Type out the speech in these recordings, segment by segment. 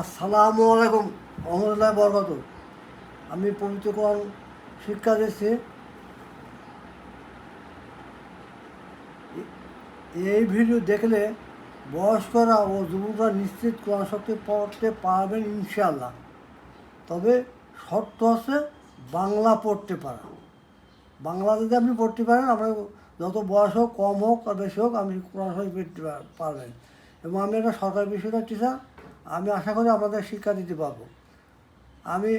আসসালামু আলাইকুম, রহমতুল্লাহ বরকত আমি পবিত্র কোরআন শিক্ষা দিচ্ছি। এই ভিডিও দেখলে বয়স্করা ও যুবকরা নিশ্চিত কোরআন শক্তি পড়তে পারবেন ইনশাল্লাহ তবে শর্ত হচ্ছে বাংলা পড়তে পারা। বাংলা যদি আপনি পড়তে পারেন আপনার যত বয়স হোক, কম হোক আর বেশি হোক, আপনি কোরআন পড়তে পারবেন। এবং আমি একটা সরকারি বিষয়টা টিচার আমি আশা করি আপনাদের শিক্ষা দিতে পারব। আমি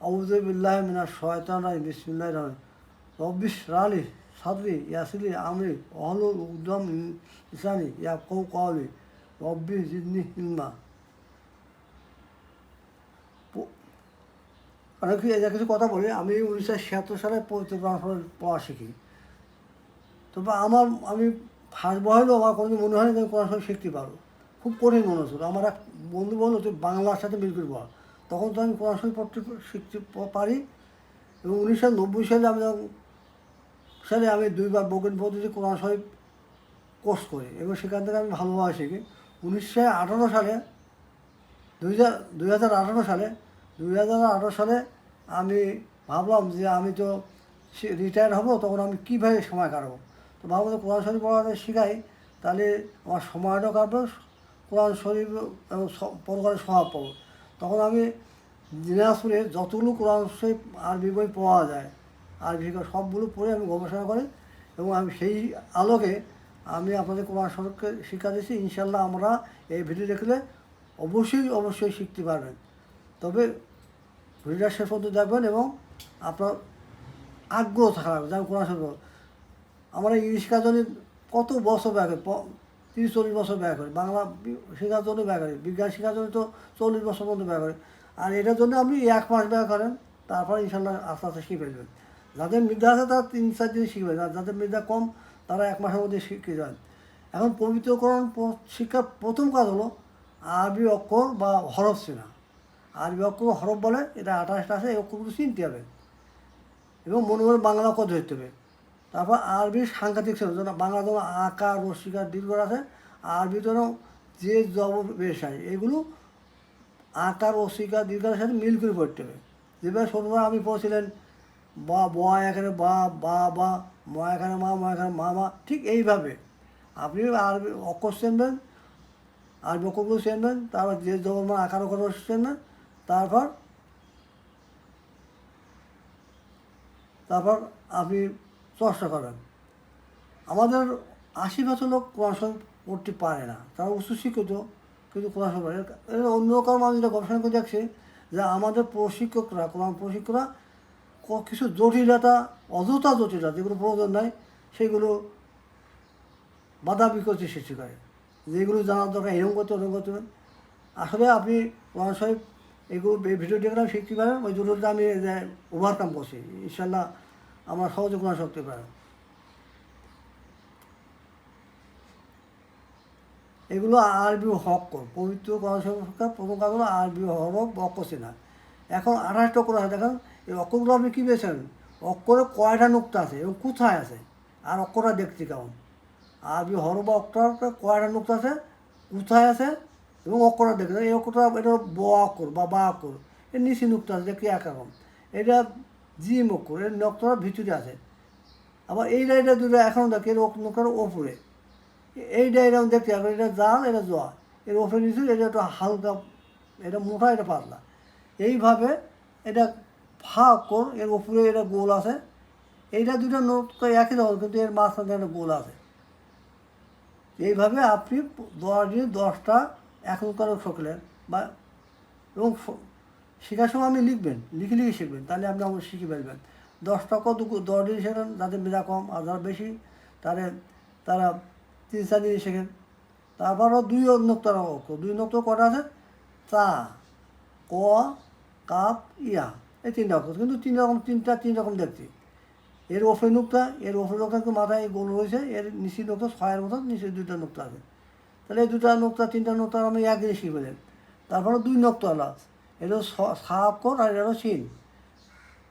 আউজুবিল্লাহ মিনা শয়তান বিসমিল্লাহ রহমান রব্বিশ রালি সাদরি ইয়াসিলি আমরি অহলুল উদ্যম ইসানি ইয়া কৌ কওয়ালি রব্বি জিদনি ইলমা। অনেক এদের কিছু কথা বলি। আমি উনিশশো ছিয়াত্তর সালে পবিত্র পড়া শিখি। তবে আমার আমি ফার্স্ট বয়সেও আমার কোনো মনে হয় না যে শরীফ শিখতে পারব। খুব কঠিন মনে হচ্ছিল আমার এক বন্ধু বলল বাংলার সাথে মিল করে পড় তখন তো আমি শরীফ পড়তে শিখতে পারি এবং উনিশশো নব্বই সালে আমি যখন, সালে আমি দুইবার বগেন পদ্ধতি কোরআন শরীফ কোর্স করি এবং সেখান থেকে আমি ভালোভাবে শিখি। উনিশশো আঠারো সালে দুই হাজার দুই হাজার আঠারো সালে দুই হাজার আঠারো সালে আমি ভাবলাম যে আমি তো রিটায়ার হব, তখন আমি কীভাবে সময় কাটাবো? তো ভাবলাম কোরআন শরীফ পড়াতে শিখাই, তাহলে আমার সময়টাও কাটবে। কোরআন শরীফ পরকালের স্বভাব পাবো তখন আমি দিনাজপুরে যতগুলো কোরআন শরীফ আরবি বই পাওয়া যায়, আরবি সবগুলো পড়ে আমি গবেষণা করি এবং আমি সেই আলোকে আমি আপনাদের কোরআন শরীফকে শিক্ষা দিচ্ছি ইনশাল্লাহ আমরা এই ভিডিও দেখলে অবশ্যই অবশ্যই শিখতে পারবেন। তবে ভিডিওটা শেষ পর্যন্ত দেখবেন এবং আপনার আগ্রহ থাকা লাগবে, যেমন কোরআন শরীফ। আমরা ইংলিশ জন্য কত বছর প- তিরিশ চল্লিশ বছর ব্যয় করে। বাংলা শেখার জন্য ব্যয় করে। বিজ্ঞান শেখার জন্য তো চল্লিশ বছর পর্যন্ত ব্যয় করে। আর এটার জন্য আপনি এক মাস ব্যয় করেন, তারপর ইনশাল্লাহ আস্তে আস্তে শিখে ফেলবেন। যাদের মেধা আছে তারা তিন চার দিন শিখবেন আর যাদের মেধা কম, তারা এক মাসের মধ্যে শিখে যান এখন পবিত্রকরণ শিক্ষার প্রথম কাজ হলো আরবি অক্ষর বা হরফ চেনা। আরবি অক্ষর হরফ বলে, এটা আঠাশটা আছে এই অক্ষরগুলো চিনতে হবে। এবং মনে মনে বাংলা অক্ষর ধরতে হবে। তারপর আরবির সাংঘাতিক ছিল যেন বাংলা যেমন আঁকা, রসিকা দীর্ঘ আছে, আরবি যেন যে জব বেশ হয়, এগুলো আঁকা, রসিকা দীর্ঘার সাথে মিল করে পড়তে হবে। যেভাবে ছোটবেলা আমি পড়ছিলেন, বা ব এখানে বা বা বা, ম এখানে মা মা এখানে মা মা, ঠিক এইভাবে। আপনি আরবি অক্ষর চেনবেন, আরবি অক্ষরগুলো চেনবেন, তারপর যে জবর মা আকার অক্ষর চেনবেন, তারপর তারপর আপনি চর্চা করেন। আমাদের আশি বছর লোক কোরআন পড়তে পারে না। তারা উচ্চ শিক্ষিত কিন্তু কোরআন পারে অন্য কারণ আমি যেটা গবেষণা করে দেখছি, যে আমাদের প্রশিক্ষকরা, কোরআন প্রশিক্ষকরা কিছু জটিলতা, অযথা জটিলতা, যেগুলো প্রয়োজন নাই, সেগুলো বাধা বিকৃতি সৃষ্টি করে। যেগুলো জানার দরকার, এরকম করতে ওরকম করতে হবে। আসলে আপনি কোরআন শরীফ, এগুলো ভিডিও দেখলাম শিখতে পারেন ওই জটিলতা আমি ওভারকাম করছি। ইনশাল্লাহ আমার সহজে কোরআন শিখতে পারেন এগুলো আরবি হক্কর পবিত্র কোরআন প্রথম কাজ হলো আরবি হরফ অক্ষর চেনা এখন আঠাশটা অক্ষর আছে দেখেন এই অক্ষরগুলো আপনি কী পেয়েছেন? অক্ষরে কয়টা নুক্তা আছে এবং কোথায় আছে? আর অক্ষরটা দেখতে কেমন? আরবি বা অক্ষরটা কয়টা নুক্তা আছে? কোথায় আছে? এবং অক্ষরটা দেখতে, এই অক্ষরটা, এটা ব অক্ষর বা বা অক্ষর এর নিচে নুক্তা আছে দেখতে একরকম এটা জিম অক্ষর এর নক্তটা ভিতরে আছে। আবার এই লাইনটা দুটো এখনও দেখে নৌকার ওপরে। এইটা এরকম দেখতে হবে এটা জাল এটা জোয়া এর ওপরে নিচু এটা একটু হালকা, এটা মোটা, এটা পাতলা। এইভাবে এটা ফা অক্ষর এর ওপরে এটা গোল আছে। এইটা দুটো নৌকা একই রকম, কিন্তু এর মাঝখানে একটা গোল আছে। এইভাবে আপনি দশ দিন দশটা এক নৌকার সকলেন বা এবং শেখার সময় আপনি লিখবেন, লিখে লিখে শিখবেন। তাহলে আপনি আমার শিখে ফেলবেন। দশ দশটা কত দশ দিন শেখেন যাদের মেধা কম আর যারা বেশি, তারা তারা তিন চার দিন শেখেন। তারপরও দুই নক্তার অক্ষর দুই নক্তর কটা আছে? চা, ক, কাপ, ইয়া, এই তিনটা অক্ষর কিন্তু তিন রকম, তিনটা তিন রকম দেখছি এর ওফরে নুক্তা এর ওফরে নুক্তা কিন্তু মাথায় গোল রয়েছে, এর নিচে নুক্তা ছয়ের মতো, নিচে দুইটা নুক্তা আছে। তাহলে এই দুটা নুক্তা তিনটা নুক্তা আমি এক জিনিস শিখে পেলেন তারপরে দুই নুক্তা হলো। এটা সা অক্ষর আর এটা চিন।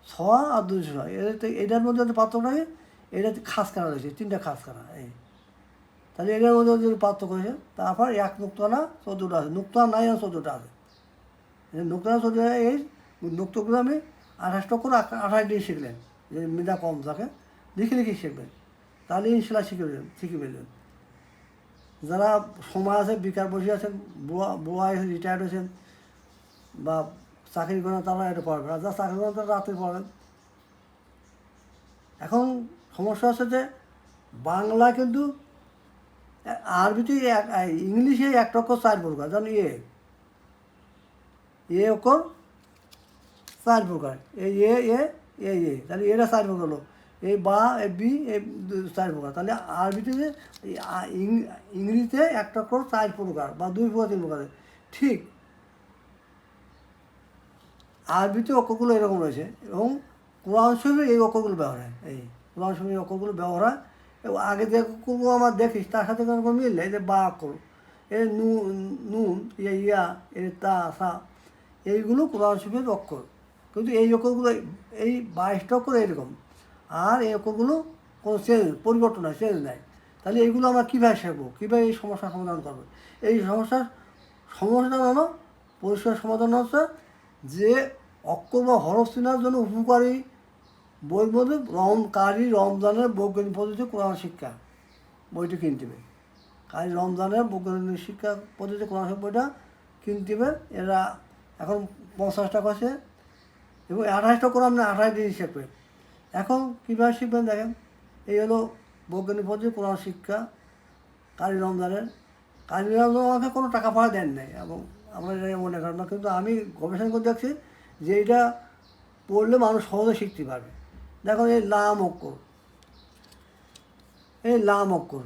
ছ আর দুই ছয়। এর এটার মধ্যে একটা পাত্র থাকে এটা খাস কানা রয়েছে, তিনটা খাস কানা এই। তাহলে এটার মধ্যে যদি পার্থক্য হয়েছে তারপর এক নুক্তানা চোদ্দোটা আছে। নুক্তা নাই আর চোদ্দোটা আছে। নুক্তানা চোদ্দোটা এই নুক্তগুলো আমি আঠাশটা করে আঠাশ দিন শিখলেন। যে মেধা কম থাকে, লিখে লিখে শিখবেন। তাহলে ইনশাল্লাহ শিখে শিখে ফেলবেন। যারা সময় আছে, বেকার বসে আছেন, বুয়া বুয়া রিটায়ার্ড হয়েছেন বা চাকরি করেন তারা এটা পড়বেন। আর যারা চাকরি করেন তারা রাতে পড়বেন। এখন সমস্যা হচ্ছে যে বাংলা কিন্তু আরবিতে এক ইংলিশে এক অক্ষর চার প্রকার, জানো এ? এ অক্ষর চার প্রকার। এই এ এ এ এ, তাহলে এটা চার প্রকার হলো এই বা, এ বি, এ চার প্রকার। তাহলে আরবিতে যে ইংরেজিতে একটা অক্ষর চার প্রকার বা দুই প্রকার, তিন প্রকার ঠিক আরবিতে অক্ষরগুলো এরকম রয়েছে এবং কোরআন শরীফে এই অক্ষরগুলো ব্যবহার হয়, এই কোরআন শরীফের অক্ষরগুলো ব্যবহার হয়। এবং আগে যে অক্ষরগুলো আমার দেখিস, তার সাথে কোনো মিল নেই, এই যে বা অক্ষর এর নুন নুন ইয়া ইয়া এর তা, সা, এইগুলো কোরআন শরীফের অক্ষর। কিন্তু এই অক্ষরগুলো, এই বাইশটা অক্ষর এরকম, আর এই অক্ষরগুলো কোনো চেঞ্জ পরিবর্তন হয় চেঞ্জ নেয়। তাহলে এইগুলো আমরা কীভাবে শিখব? কীভাবে এই সমস্যার সমাধান করব? এই সমস্যার সমস্যা হলো পরিষ্কার সমাধান হচ্ছে যে অক্ষর বা হরফ জন্য উপকারী বইয়ের মধ্যে কারি রমজানের বৈজ্ঞানিক পদ্ধতি কোরআন শিক্ষা। বইটি কিনতে হবে কারি রমজানের বৈজ্ঞানিক শিক্ষা পদ্ধতি কোরআন শিক্ষা বইটা কিনতে হবে এরা এখন পঞ্চাশ টাকা আছে এবং আঠাশটা করে আপনি আঠাশ দিন শিখবেন এখন কীভাবে শিখবেন দেখেন? এই হলো বৈজ্ঞানিক পদ্ধতি কোরআন শিক্ষা, কারি রমজানের। কারি রমজান আমাকে কোনো টাকা পয়সা দেন নাই এবং আমরা এটা মনে করেন না। কিন্তু আমি গবেষণা করে দেখছি যে এটা পড়লে মানুষ সহজে শিখতে পারবে। দেখো এই লাম অক্ষর। এই লাম অক্ষর,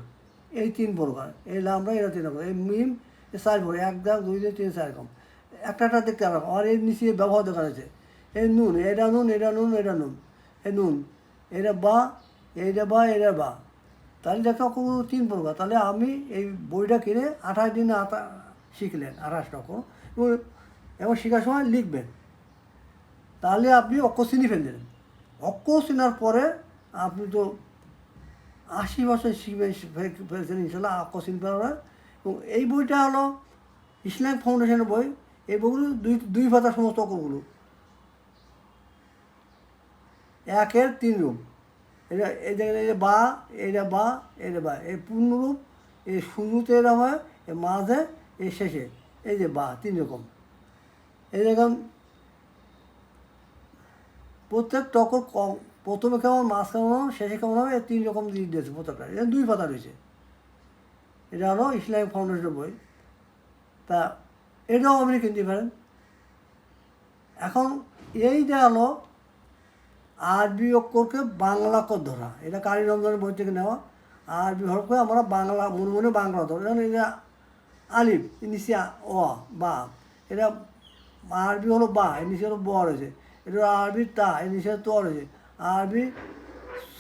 এই তিন প্রকার। এই লামটা এরা তিন রকম। এই মিম চার প্রকার। এক দাগ, দুই দুই তিন চার রকম। একটা একটা দেখতে আলাদা আর এর নিচে ব্যবহার দেখা যাচ্ছে। এই নুন, এটা নুন এটা নুন এটা নুন। এই নুন, এটা বা এইটা বা, এটা বা। তাহলে দেখো তিন প্রকার। তাহলে আমি এই বইটা কিনে আঠাশ দিনে আটা শিখলেন আঠাশটা অক্ষর এবং এবং শেখার সময় লিখবেন। তাহলে আপনি অক্ষর চিনি ফেললেন। অক্ষর চেনার পরে আপনি তো আশি বছর শিখবেন ফেলছেন ইনশাল্লাহ অক্ষর চিনতে পারবেন এবং এই বইটা হলো ইসলাম ফাউন্ডেশনের বই। এই বইগুলো দুই দুই ভাষার সমস্ত অক্ষরগুলো। একের তিন রূপ। এটা, এই দেখেন এই বা এইটা বা, এটা বা। এই পূর্ণরূপ এই শুরুতে এরা হয় এই মাঝে এই শেষে, এই যে বা, তিন রকম। এই দেখুন, প্রত্যেক টকর কম, প্রথমে কেমন মাছ কেমন হবে শেষে কেমন হবে তিন রকম দিয়েছে প্রত্যেকটা। এটা দুই পাতা রয়েছে। এটা হলো ইসলামিক ফাউন্ডেশনের বই। তা, এটাও আপনি কিনতে পারেন এখন এইটা হলো, আরবি অক্ষরকে বাংলা কর ধরা। এটা কারি রমজানের বই থেকে নেওয়া। আরবি হরফকে আমরা বাংলা, মনে মনে বাংলা ধরা এটা আলিফ নিচে অ, বা। এটা আরবি হলো বা এর নিচে হলো ব রয়েছে এটা আরবি তা এর নিচে তো রয়েছে আরবি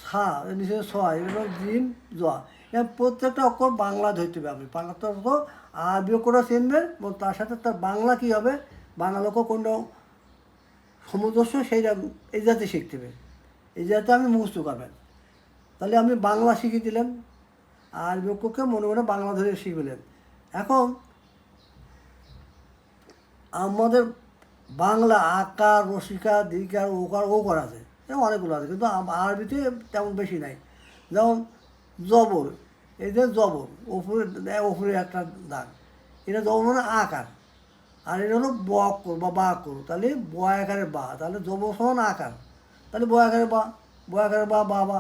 সা এর নিচে ছয়, এটা হলো জিম জয়া এটা প্রত্যেকটা অক্ষর বাংলা ধরতে হবে আপনি। বাংলা তো আরবি অক্ষরটা চিনবেন এবং তার সাথে তার বাংলা কী হবে? বাংলা অক্ষর কোনটা সমুদস্য সেইটা এই জাতি শিখতে হবে। এই জাতি আপনি মুখস্থ করবেন। তাহলে আপনি বাংলা শিখিয়ে দিলেন আর বক্ষকে মনে মনে বাংলা ধরে শিখলেন এখন আমাদের বাংলা আকার রসিকার দিকার ওকার ওকার আছে। এরকম অনেকগুলো আছে, কিন্তু আরবিতে তেমন বেশি নাই। যেমন জবর, এই যে জবর ওপরে ওপরে একটা দাগ। এটা জবর মানে আকার, আর এটা হলো ব অক্ষর বা বা অক্ষর তাহলে ব আকারে বা, তাহলে জবর সমান আকার। তাহলে ব আকারে বা, ব আকারে বা বা বা।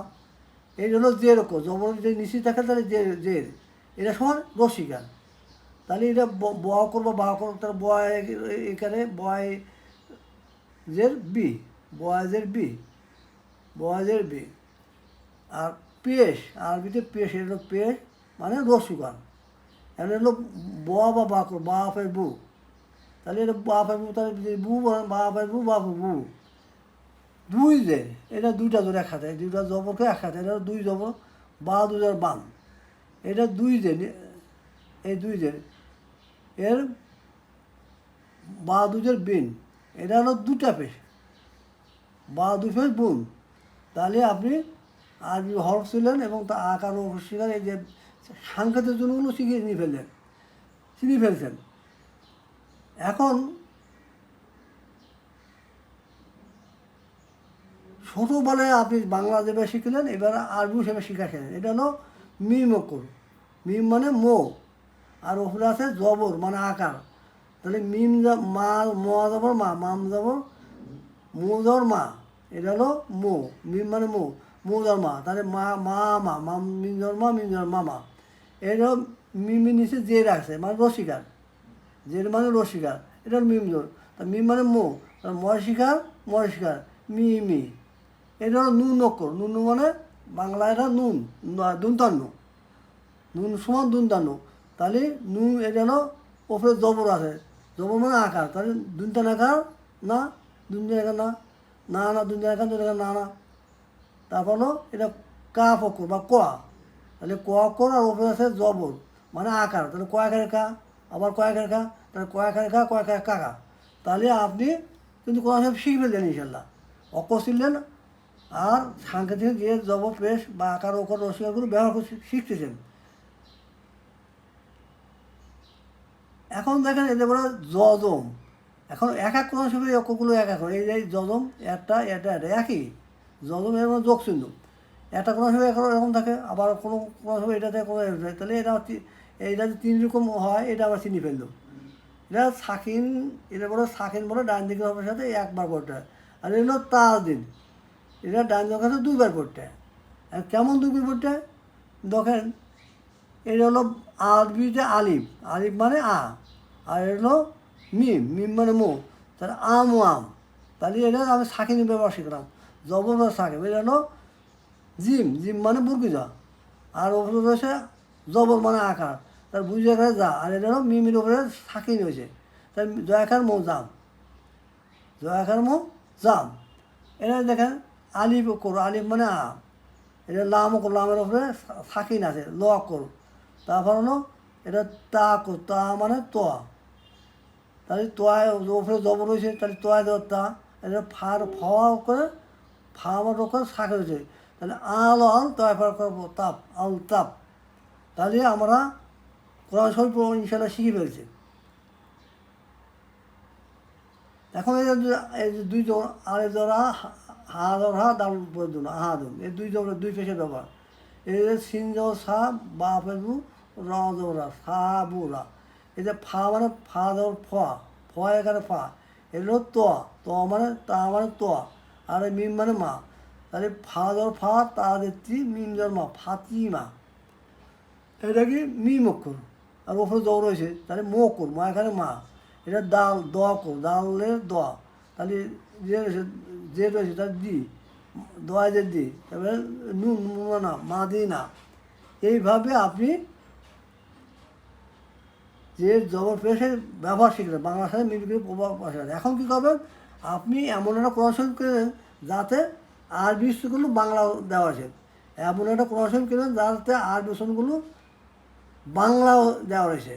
এই জন্য জের অক্ষর জবর যদি নিচে থাকে তাহলে জের জের। এটা সমান রসিকার তাহলে এটা ব- ব অক্ষর বা বা অক্ষর তাহলে ব এ- এখানে বয় জের বি বয়েজের বি বয়েজের বি। আর পেশ, আরবিতে পেশ, এটা হলো পেশ মানে রসুগান। এটা হলো ব বা বাকর বাপের বু। তাহলে এটা বাপের বু, তাহলে বু বলেন বাপের বু বাপু বু। দুই যে, এটা দুইটা জোর এক হাতে, দুইটা জবরকে এক হাতে, এটা দুই জবর বা দুজার বাম এটা দুই যে এই দুই যে এর বা দুজের বিন। এটা হলো দুটা পেশ। বা দুই পেশ বুন। তাহলে আপনি আরবি হরফ ছিলেন এবং তা আকার ও এই যে সাংকেতের জন্যগুলো শিখিয়ে নিয়ে ফেললেন চিনি ফেলছেন। এখন ছোটোবেলায় আপনি বাংলা যেভাবে শিখলেন, এবার আরবি সেভাবে শিখাচ্ছেন এটা হলো মিম অক্ষর মিম মানে মো। আর ওপরে আছে জবর মানে আকার। তাহলে মিম মা, ম জবর, মা, মাম জবর, মো জবর, মা। এটা হলো মো, মিম মানে মো মো জবর, মা। তাহলে মা মা মা, মাম, মিম জবর, মা, মিম জবর মামা এটা মিমের নিচে জে রাখছে মানে রসিকার। জের মানে রসিকার, এটা হলো মিম জোর তা মিম মানে মো ময়শিকার ময়শিকার মি মি এটা হলো নুন অক্ষর, নুন মানে বাংলা এটা নুন দুনতান্ন নুন সমান দুনতান্ন তাহলে নুন এটা হলো ওপরে জবর আছে। জবর মানে আকার। তাহলে দুনতান আকার, না দুনতান আকার, না না না দুনতান আকার আকার, না না। তারপর এটা কা অক্ষর বা কোয়া তাহলে ক অক্ষর আর ওপরে আছে জবর মানে আকার। তাহলে কয়া কয়াকারের কা, আবার কয়াকারের কা, তাহলে কয়াকারের কা কয়াকারের কাকা তাহলে আপনি কিন্তু কোনো সব শিখবেন ফেললেন ইনশাল্লাহ অক্ষর শিখলেন আর সাংকেতিক যে জব প্রেস বা আকার, ওকর রসিকারগুলো ব্যবহার করে শিখতেছেন। এখন দেখেন এদের বলে জজম এখন এক এক সময় এই অক্ষরগুলো এক এক এই যে জজম একটা, এটা এটা, একই। জজম মানে যোগ চিহ্ন। একটা কোনো সময় এখন এরকম থাকে, আবার কোনো কোনো সময় এটাতে কোনো এটা। তাহলে এটা যে তিন রকম হয়, এটা আবার চিনি ফেলল। এটা সাকিন, এটা বলে সাকিন বলে ডান দিকে হবে সাথে একবার পড়তে হয়। আর এটা হলো তার দিন এটা ডান দিকের সাথে দুইবার পড়তে হয়। আর কেমন দুইবার পড়তে হয়? দেখেন, এটা হলো আরবিতে আলিফ। আলিফ মানে আ। আর হলো মিম মিম মানে মো। তাহলে আম ও আম। তাহলে এটা আমি সাকিন ব্যবহার শিখলাম। জবর বা সাকিন এটা জিম জিম মানে বুর্গিজা আর ওপরে রয়েছে জবর মানে আকার। তার বুঝে আকারে যা। আর এটা হলো মিমির উপরে সাকিন হয়েছে। তাই জয়াকার মো জাম। জয়াকার মো জাম। এটা দেখেন, আলিফ করো আলিফ মানে আ। এটা লাম করো লামের উপরে সা- সাকিন আছে, ল করো তারপর হলো, এটা তা তা মানে তোয়া তাহলে তোয়ায় ওপরে জবর রয়েছে তাহলে তোয়ায় দেওয়ার তা এটা ফার ফাওয়া করে ফা করে শাক হয়েছে। তাহলে আল আল, তোয়ায় ফার করব তাপ, আল, তাপ। তাহলে আমরা কোরআন শরীফ ইনশাল্লাহ শিখে ফেলছি। এখন এই দুই জন হা দর হা দাম দুন আহা দুন এই দুই জোড়া, দুই পেশে ব্যবহার। এই সিন জো সা বা পেবু র জোড়া সা বুরা এই যে ফা মানে ফা দর ফা ফ? এখানে ফা এগুলো তোয়া তো মানে তা মানে তোয়া। আর মিম মানে মা। তাহলে ফা দর ফা, তা দিচ্ছি মিম দর মা ফাতিমা এটা কি মিম অক্ষর? আর ওপরে দ রয়েছে, তাহলে মো অক্ষর, মা এখানে মা। এটা দাল, দ অক্ষর, দালের দ। তাহলে যে রয়েছে যে রয়েছে তার দি। দোয়া যে দি, তারপরে নুন না, মা দি না। এইভাবে আপনি যে জবর পেশের ব্যবহার শিখলেন বাংলা সাথে মিমিক্রি প্রভাব আসে এখন কী করবেন? আপনি এমন একটা কোরআন করেন যাতে আরবি স্কুলগুলো বাংলা দেওয়া আছে। এমন একটা কোরআন করেন যাতে আরবি স্কুলগুলো বাংলাও দেওয়া রয়েছে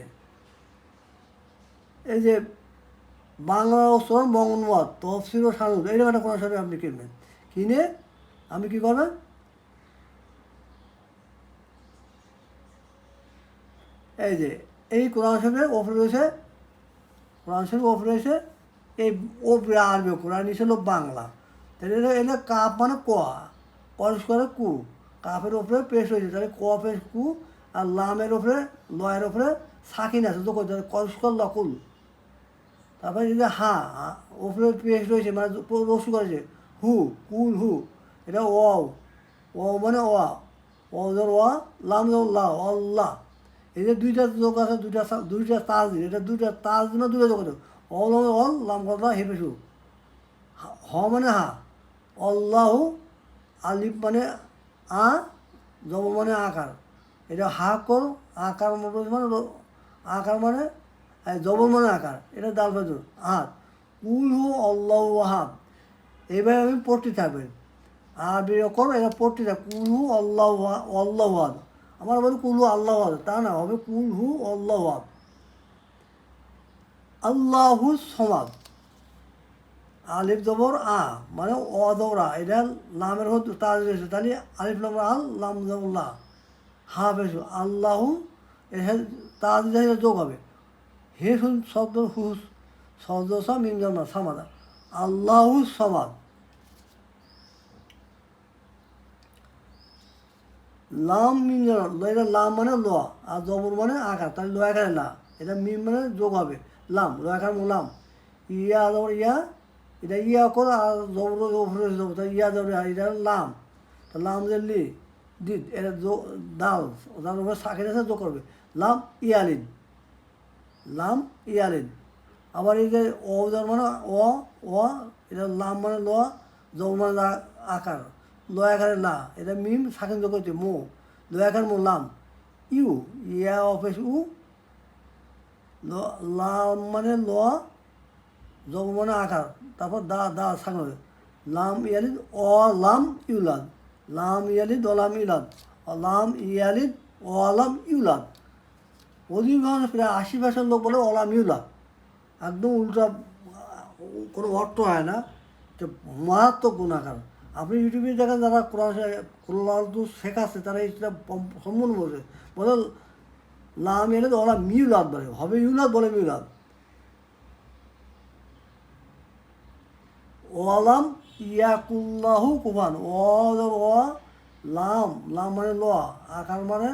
এই যে বাংলা উচ্চারণ বঙ্গনুবাদ তফসিল ও সানুদ এইরকম একটা শরীফ আপনি কিনবেন। কিনে আমি কী করবেন? এই যে এই কোরআন শরীফের ওপরে রয়েছে, কোরআন শরীফ ওপরে রয়েছে, এই ওপরে আরবি কোরআন, নিচে হলো বাংলা। তাহলে এটা কাপ মানে কোয়া কলস করে কু। কাপের ওপরে পেশ রয়েছে তাহলে ক পেশ কু আর লামের ওপরে, লয়ের ওপরে সাকিন আছে, তো কোথায় কলস কর লকুল। তারপরে এই হা ওপরে পেশ রয়েছে মানে রসু করেছে, হু, কুল, হু। এটা ও ও মানে ও ও ধর ও লাম ধর লা অল্লাহ এই যে দুইটা যোগ আছে, দুইটা দুইটা তাজ দিন, এটা দুইটা তাজ দিন, দুইটা যোগ আছে অল অল লাম কথা হেপেছু হ মানে হা। অল্লাহ আলিফ মানে আ, জব মানে আকার। এটা হা কর, আকার মানে আকার মানে জবর মানে আকার। এটা দাল বাজু হাত কুল হু অল্লাহ হাত এইভাবে আমি পড়তে থাকবেন। আর বিরকম এটা পড়তে থাক কুল হু অল্লাহ অল্লাহ হাত আমার বলি কুলহু আল্লাহ তা না, হবে কুল হু অল্লাহ হাত আল্লাহু সমাদ। আলিফ জবর আ মানে অদৌড়া এটা লামের হতো তাজ রয়েছে তাহলে আলিফ নম্বর আল, লাম জবরল্লাহ হাফেজ আল্লাহু, এর তাজ যোগ হবে। হে শুন, শব্দ হুস, শব্দ সা, মিম জন্মা সামাদা। আল্লাহু সমাদ। লাম জন্মা এটা লাম মানে ল, আর জবর মানে আকার, তাহলে ল আকারে লা, এটা মিম মানে যোগ হবে, লাম, ল আকার লাম, ইয়া জবর ইয়া, এটা ইয়া করো আর জবর জবর জবর, তাহলে ইয়া জবর এটা লাম, তো লাম যে লি, দিদ, এটা দাল দাল উপরে সাকির আছে যোগ করবে, লাম ইয়ালিন লাম ইয়ালিন, আবার এই যে অ মানে অ অ, এটা লাম মানে ল জব মানে আকার ল আকারে লা এটা মিম সাকিন করছে মো ল আকার মো লাম ইউ, ইয়া অফিস উ লাম মানে ল, জব মানে আকার তারপর দা দা সাকিন লাম ইয়ালিদ, অ, লাম ইউলাদ। লাম ইয়ালিদ অলাম ইউলাদ। অলাম ইয়ালিদ অলাম ইউলাদ। অধিকাংশ প্রায় আশি পার্সেন্ট লোক বলে অলাম ইউলাদ। একদম উল্টা, কোনো অর্থ হয় না। যে মারাত্মক গুণাকার আপনি ইউটিউবে দেখেন যারা কোরআন কোরআন শেখাচ্ছে তারা এটা সম্পূর্ণ বলছে বলে লাম এলে তো ওরা মিউলাদ বলে। হবে ইউলাদ বলে মিউলাদ। ওয়ালাম ইয়াকুল্লাহু কুফান। ও ও লাম। লাম মানে ল, আকার মানে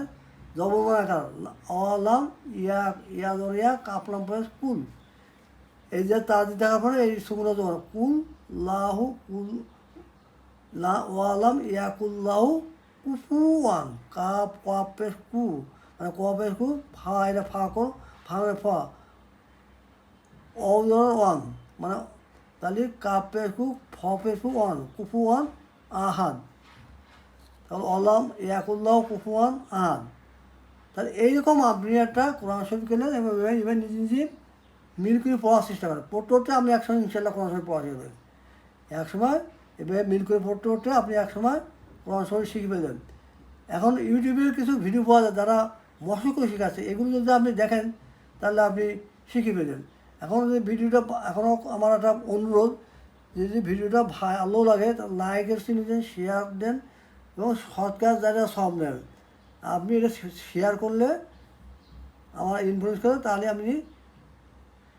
জব মানে আকার। অলাম ইয়া ইয়া ইয়া কাপলাম পরে কুল। এই যে তাজি দেখার পরে এই জমা কুল, লাহু কুল লা ওয়ালাম ইয়াকুল্লাহু কুফুয়ান কাপ কাপের কু মানে কপের কু ফা এটা ফা কর ফা মানে ফা ওয়ান মানে তাহলে কাপের কু ফপের কু ওয়ান কুফু ওয়ান আহাদ তাহলে অলাম ইয়াকুল্লাহ কুফু ওয়ান আহাদ তাহলে এইরকম আপনি একটা কোরআন শরীফ কিনলেন এবং এবার নিজে নিজে মিল করে পড়ার চেষ্টা করেন পড়তে আপনি একসময় ইনশাল্লাহ কোরআন শরীফ পড়া যাবেন একসময় এবার মিল করে পড়তে পড়তে আপনি একসময় কোরআন শরীফ শিখে ফেলবেন এখন ইউটিউবে কিছু ভিডিও পাওয়া যায় যারা মশকও শেখাচ্ছে, এগুলো যদি আপনি দেখেন, তাহলে আপনি শিখে ফেলবেন এখন যদি ভিডিওটা এখনও আমার একটা অনুরোধ, যদি ভিডিওটা ভালো লাগে তা লাইকের চিনি দেন শেয়ার দেন এবং সৎকার যারা সব নেন। আপনি এটা শেয়ার করলে আমার ইনফ্লুয়েন্স করে, তাহলে আপনি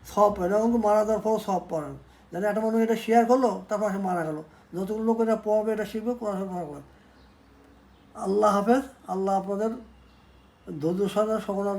সব পাবেন এবং মারা দেওয়ার পরও সব পাবেন যেন একটা মানুষ এটা শেয়ার করল, তারপর সে মারা গেলো। যতগুলো লোক এটা পড়বে, এটা শিখবে পড়াশোনা করবে। আল্লাহ হাফেজ, আল্লাহ আপনাদের ধৈর্য সাদা সকলের